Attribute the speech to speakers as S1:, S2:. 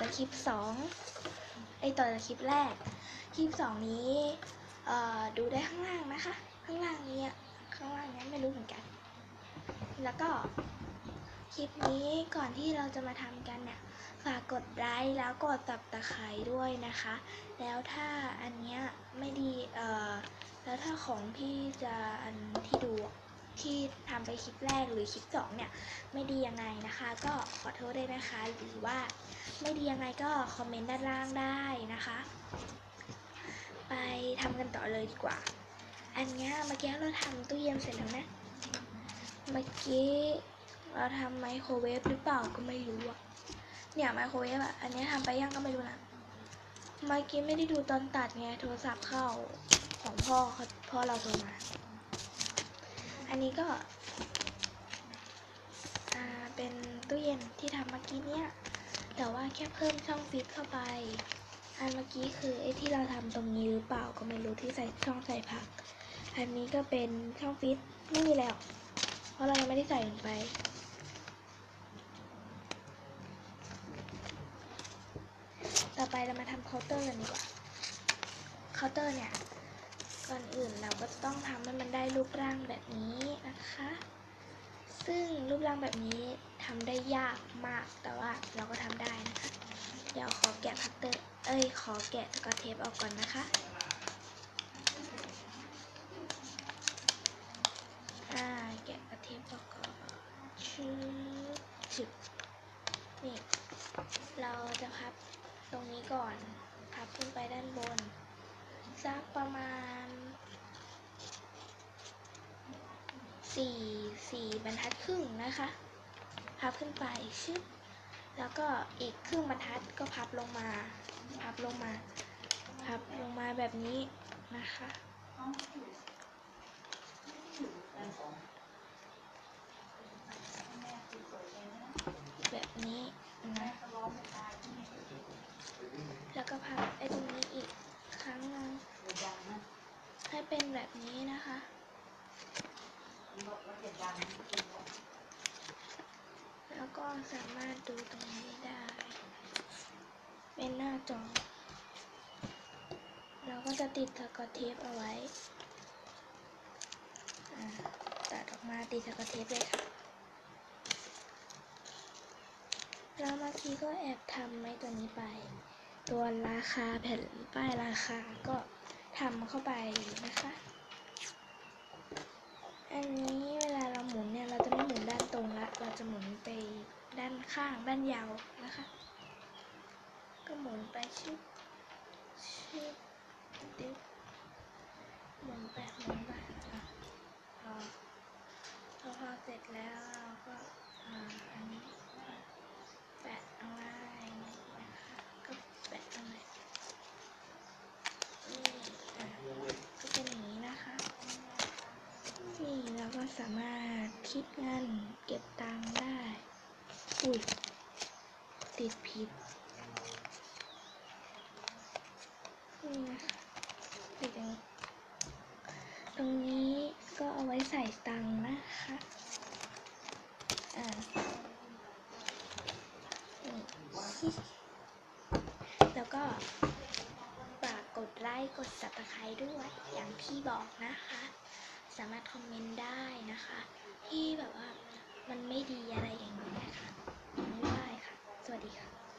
S1: จากคลิปสองไอต่อจากคลิปแรก คลิปสองนี้เอ่อดูได้ข้างล่างนะคะ ข้างล่างนี้ข้างล่างนี้ไม่รู้เหมือนกัน แล้วก็คลิปนี้ก่อนที่เราจะมาทำกันเนี่ยฝากกดไลค์แล้วกดตับตะไคร้ด้วยนะคะ แล้วถ้าอันเนี้ยไม่ดีเอ่อแล้วถ้าของที่จะอันที่ดูที่ทำไปคลิปแรกหรือคลิปสองเนี่ยไม่ดียังไงนะคะ ก็ขอโทษด้วยนะคะหรือว่า ไม่ดียังไงก็คอมเมนต์ด้านล่างได้นะคะ ไปทำกันต่อเลยดีกว่า อันนี้เมื่อกี้เราทำตู้เย็นเสร็จแล้วนะ เมื่อกี้เราทำไมโครเวฟหรือเปล่าก็ไม่รู้อะเนี่ยไมโครเวฟอะอันนี้ทำไปยังก็ไม่รู้นะ เมื่อกี้ไม่ได้ดูตอนตัดไงโทรศัพท์เข้าของพ่อเขาพ่อเราโทรมา อันนี้ก็เป็นตู้เย็นที่ทำเมื่อกี้เนี่ย แต่ว่าแค่เพิ่มช่องฟิตเข้าไป อันเมื่อกี้คือไอ้ที่เราทำตรงนี้หรือเปล่าก็ไม่รู้ที่ใส่ช่องใส่ผัก อันนี้ก็เป็นช่องฟิตไม่มีแล้ว เพราะเรายังไม่ได้ใส่ลงไปต่อไปเรามาทำเคาน์เตอร์กันดีกว่า เคาน์เตอร์เนี่ย ก่อนอื่นเราก็ต้องทำให้มันได้รูปร่างแบบนี้นะคะ ซึ่งรูปร่างแบบนี้ ทำได้ยากมากแต่ว่าเราก็ทำได้นะคะ เดี๋ยวขอแกะคัตเตอร์ เอ้ย ขอแกะสกอตเทปออกก่อนนะคะอ่าแกะกระเทปออกก่อนชืบชึบนี่ เราจะพับตรงนี้ก่อน พับขึ้นไปด้านบน สักประมาณสี่สี่บรรทัดครึ่งนะคะ พับขึ้นไปชึบแล้วก็อีกครึ่งบรรทัดก็พับลงมา พับลงมา พับลงมาแบบนี้นะคะ แบบนี้นะแล้วก็พับไอ้ตรงนี้อีกครั้งหนึงให้เป็นแบบนี้นะคะ แล้วก็ สามารถดูตรงนี้ได้ เป็นหน้าจอ เราก็จะติดสกอตเทปเอาไว้ตัดออกมาติดสกอตเทปเลยค่ะแล้วเมื่อกี้ก็แอบทำไม้ตัวนี้ไป ตัวราคาแผ่นป้ายราคาก็ทำเข้าไปนะคะ อันนี้ ข้างด้านยาวนะคะ ก็หมุนไปชิบชิบดิบหมุนไปหมุนไปอะพอพอพอเสร็จแล้วเราก็อ่าอันนี้แปะเอาไว้นะคะก็แปะเอาไว้นี่อะก็เป็นอย่างนี้นะคะนี่เราก็สามารถคิดเงินเก็บตังค์ได้ อุ้ย ติดผิดนี่นะติดอย่างนี้ตรงนี้ก็เอาไว้ใส่ตังค์นะคะอ่าแล้วก็ฝากกดไลค์กด subscribe ด้วย อย่างที่บอกนะคะ สามารถคอมเมนต์ได้นะคะ ที่แบบว่า มันไม่ดีอะไรอย่างนี้นะคะไม่ได้ค่ะ สวัสดีค่ะ